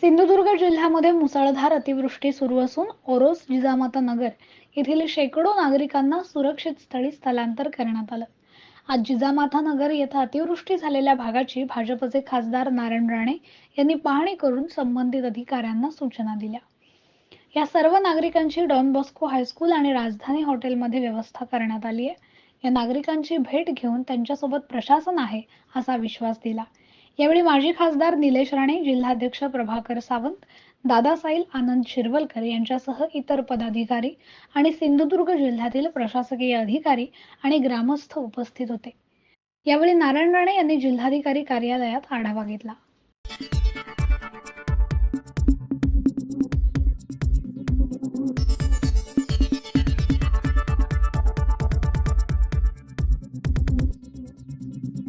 सिंधुदुर्ग जिल्ह्यामध्ये मुसळधार अतिवृष्टी सुरू असून ओरोस जिजामाता नगर येथील शेकडो नागरिकांना सुरक्षित स्थळी स्थलांतर करण्यात आलं. आज जिजामाता नगर येथे अतिवृष्टी झालेल्या भागाची भाजपचे खासदार नारायण राणे यांनी पाहणी करून संबंधित अधिकाऱ्यांना सूचना दिल्या. या सर्व नागरिकांची डॉन बॉस्को हायस्कूल आणि राजधानी हॉटेलमध्ये व्यवस्था करण्यात आली आहे. या नागरिकांची भेट घेऊन त्यांच्यासोबत प्रशासन आहे असा विश्वास दिला. यावेळी माजी खासदार निलेश राणे जिल्हाध्यक्ष प्रभाकर सावंत दादासाईल आनंद शिरवलकर यांच्यासह इतर पदाधिकारी आणि सिंधुदुर्ग जिल्ह्यातील प्रशासकीय अधिकारी आणि ग्रामस्थ उपस्थित होते. यावेळी नारायण राणे यांनी जिल्हाधिकारी कार्यालयात आढावा घेतला.